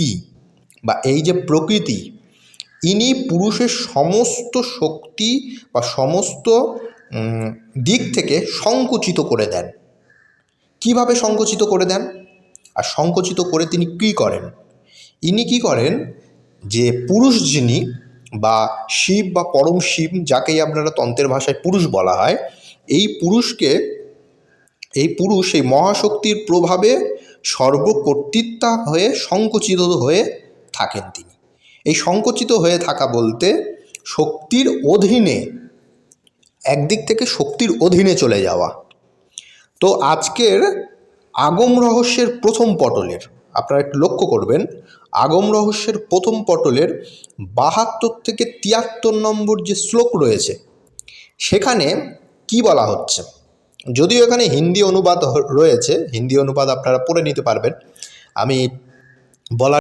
শক্তি বা এই যে প্রকৃতি, ইনি পুরুষের সমস্ত শক্তি বা সমস্ত দিক থেকে সংকুচিত করে দেন। কীভাবে সংকুচিত করে দেন? আর সংকুচিত করে তিনি কী করেন? ইনি কী করেন যে পুরুষ যিনি বা শিব বা পরম শিব, যাকেই আপনারা তন্ত্রের ভাষায় পুরুষ বলা হয়, এই পুরুষকে এই পুরুষ এই মহাশক্তির প্রভাবে সর্বকর্তৃত্বা হয়ে সংকুচিত হয়ে থাকেন তিনি। এই সংকুচিত হয়ে থাকা বলতে শক্তির অধীনে, একদিক থেকে শক্তির অধীনে চলে যাওয়া। তো আজকের আগম রহস্যের প্রথম পটলের, আপনারা একটু লক্ষ্য করবেন, আগম রহস্যের প্রথম পটলের বাহাত্তর থেকে তিয়াত্তর নম্বর যে শ্লোক রয়েছে, সেখানে কি বলা হচ্ছে? যদিও এখানে হিন্দি অনুবাদ রয়েছে হিন্দি অনুবাদ আপনারা পড়ে নিতে পারবেন। আমি বলার